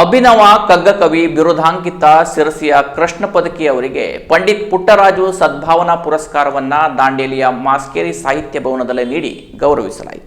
ಅಭಿನವ ಕಗ್ಗಕವಿ ಬಿರುದಾಂಕಿತ ಸಿರಸಿಯ ಕೃಷ್ಣ ಪದಕಿ ಅವರಿಗೆ ಪಂಡಿತ್ ಪುಟ್ಟರಾಜು ಸದ್ಭಾವನಾ ಪುರಸ್ಕಾರವನ್ನ ದಾಂಡೇಲಿಯ ಮಾಸ್ಕೇರಿ ಸಾಹಿತ್ಯ ಭವನದಲ್ಲಿ ನೀಡಿ ಗೌರವಿಸಲಾಯಿತು.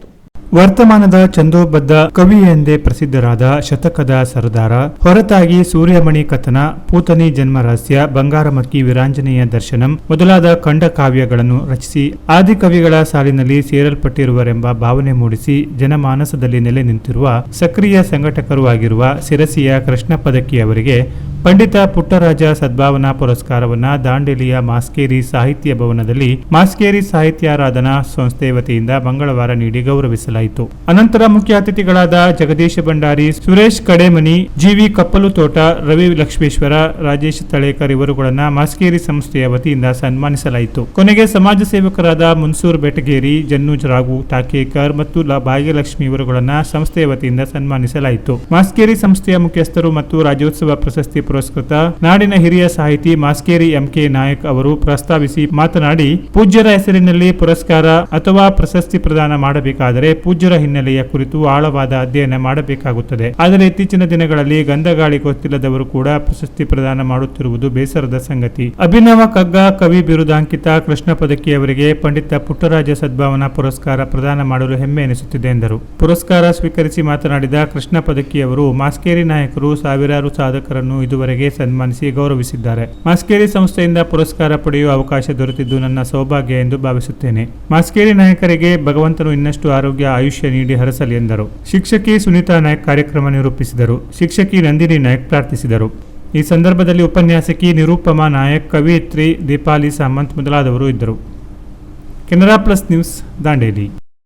ವರ್ತಮಾನದ ಚಂದೋಬದ್ಧ ಕವಿ ಎಂದೇ ಪ್ರಸಿದ್ಧರಾದ ಶತಕದ ಸರದಾರ, ಹೊರತಾಗಿ ಸೂರ್ಯಮಣಿ ಕಥನ, ಪೂತನಿ ಜನ್ಮ ರಹಸ್ಯ ಬಂಗಾರಮಕ್ಕಿ ವೀರಾಂಜನೇಯ ದರ್ಶನಂ ಮೊದಲಾದ ಖಂಡ ಕಾವ್ಯಗಳನ್ನು ರಚಿಸಿ ಆದಿಕವಿಗಳ ಸಾಲಿನಲ್ಲಿ ಸೇರಲ್ಪಟ್ಟಿರುವರೆಂಬ ಭಾವನೆ ಮೂಡಿಸಿ ಜನಮಾನಸದಲ್ಲಿ ನೆಲೆ ನಿಂತಿರುವ ಸಕ್ರಿಯ ಸಂಘಟಕರೂ ಆಗಿರುವ ಸಿರಸಿಯ ಕೃಷ್ಣ ಪದಕಿ ಅವರಿಗೆ ಪಂಡಿತ ಪುಟ್ಟರಾಜ ಸದ್ಭಾವನಾ ಪುರಸ್ಕಾರವನ್ನು ದಾಂಡೇಲಿಯ ಮಾಸ್ಕೇರಿ ಸಾಹಿತ್ಯ ಭವನದಲ್ಲಿ ಮಾಸ್ಕೇರಿ ಸಾಹಿತ್ಯಾರಾಧನಾ ಸಂಸ್ಥೆ ವತಿಯಿಂದ ಮಂಗಳವಾರ ನೀಡಿ ಗೌರವಿಸಲಾಯಿತು. ಅನಂತರ ಮುಖ್ಯ ಅತಿಥಿಗಳಾದ ಜಗದೀಶ ಭಂಡಾರಿ, ಸುರೇಶ್ ಕಡೇಮನಿ, ಜಿವಿ ಕಪ್ಪಲು ತೋಟ ರವಿ ಲಕ್ಷ್ಮೇಶ್ವರ, ರಾಜೇಶ್ ತಳೇಕರ್ ಇವರುಗಳನ್ನು ಮಾಸ್ಕೇರಿ ಸಂಸ್ಥೆಯ ವತಿಯಿಂದ ಸನ್ಮಾನಿಸಲಾಯಿತು. ಕೊನೆಗೆ ಸಮಾಜ ಸೇವಕರಾದ ಮುನ್ಸೂರ್ ಬೆಟಗೇರಿ, ಜನ್ನೂಜ್ ರಾಘು ಟಾಕೇಕರ್ ಮತ್ತು ಭಾಗ್ಯಲಕ್ಷ್ಮಿ ಇವರುಗಳನ್ನು ಸಂಸ್ಥೆಯ ವತಿಯಿಂದ ಸನ್ಮಾನಿಸಲಾಯಿತು. ಮಾಸ್ಕೇರಿ ಸಂಸ್ಥೆಯ ಮುಖ್ಯಸ್ಥರು ಮತ್ತು ರಾಜ್ಯೋತ್ಸವ ಪ್ರಶಸ್ತಿ ಪುರಸ್ಕೃತ. ನಾಡಿನ ಹಿರಿಯ ಸಾಹಿತಿ ಮಾಸ್ಕೇರಿ ಎಂಕೆ ನಾಯಕ್ ಅವರು ಪ್ರಸ್ತಾವಿಸಿ ಮಾತನಾಡಿ, ಪೂಜ್ಯರ ಹೆಸರಿನಲ್ಲಿ ಪುರಸ್ಕಾರ ಅಥವಾ ಪ್ರಶಸ್ತಿ ಪ್ರದಾನ ಮಾಡಬೇಕಾದರೆ ಪೂಜ್ಯರ ಹಿನ್ನೆಲೆಯ ಕುರಿತು ಆಳವಾದ ಅಧ್ಯಯನ ಮಾಡಬೇಕಾಗುತ್ತದೆ. ಆದರೆ ಇತ್ತೀಚಿನ ದಿನಗಳಲ್ಲಿ ಗಂಧಗಾಳಿ ಗೊತ್ತಿಲ್ಲದವರು ಕೂಡ ಪ್ರಶಸ್ತಿ ಪ್ರದಾನ ಮಾಡುತ್ತಿರುವುದು ಬೇಸರದ ಸಂಗತಿ. ಅಭಿನವ ಕಗ್ಗ ಕವಿ ಬಿರುದಾಂಕಿತ ಕೃಷ್ಣ ಪದಕಿ ಅವರಿಗೆ ಪಂಡಿತ ಪುಟ್ಟರಾಜ ಸದ್ಭಾವನಾ ಪುರಸ್ಕಾರ ಪ್ರದಾನ ಮಾಡಲು ಹೆಮ್ಮೆ ಎನಿಸುತ್ತಿದೆ ಎಂದರು. ಪುರಸ್ಕಾರ ಸ್ವೀಕರಿಸಿ ಮಾತನಾಡಿದ ಕೃಷ್ಣ ಪದಕಿ ಅವರು, ಮಾಸ್ಕೇರಿ ನಾಯಕರು ಸಾವಿರಾರು ಸಾಧಕರನ್ನು ಇದುವರೆಗೆ ಸನ್ಮಾನಿಸಿ ಗೌರವಿಸಿದ್ದಾರೆ. ಮಾಸ್ಕೇರಿ ಸಂಸ್ಥೆಯಿಂದ ಪುರಸ್ಕಾರ ಪಡೆಯುವ ಅವಕಾಶ ದೊರೆತಿದ್ದು ನನ್ನ ಸೌಭಾಗ್ಯ ಎಂದು ಭಾವಿಸುತ್ತೇನೆ. ಮಾಸ್ಕೇರಿ ನಾಯಕರಿಗೆ ಭಗವಂತನು ಇನ್ನಷ್ಟು ಆರೋಗ್ಯ, ಆಯುಷ್ಯ ನೀಡಿ ಹರಸಲಿ ಎಂದರು. ಶಿಕ್ಷಕಿ ಸುನೀತಾ ನಾಯಕ್ ಕಾರ್ಯಕ್ರಮ ನಿರೂಪಿಸಿದರು. ಶಿಕ್ಷಕಿ ನಂದಿನಿ ನಾಯಕ್ ಪ್ರಾರ್ಥಿಸಿದರು. ಈ ಸಂದರ್ಭದಲ್ಲಿ ಉಪನ್ಯಾಸಕಿ ನಿರೂಪಮಾ ನಾಯಕ್, ಕವಿಯತ್ರಿ, ದೀಪಾಲಿ ಸಾಮಂತ್ ಮೊದಲಾದವರು ಇದ್ದರು. Canara plus news, Dandeli.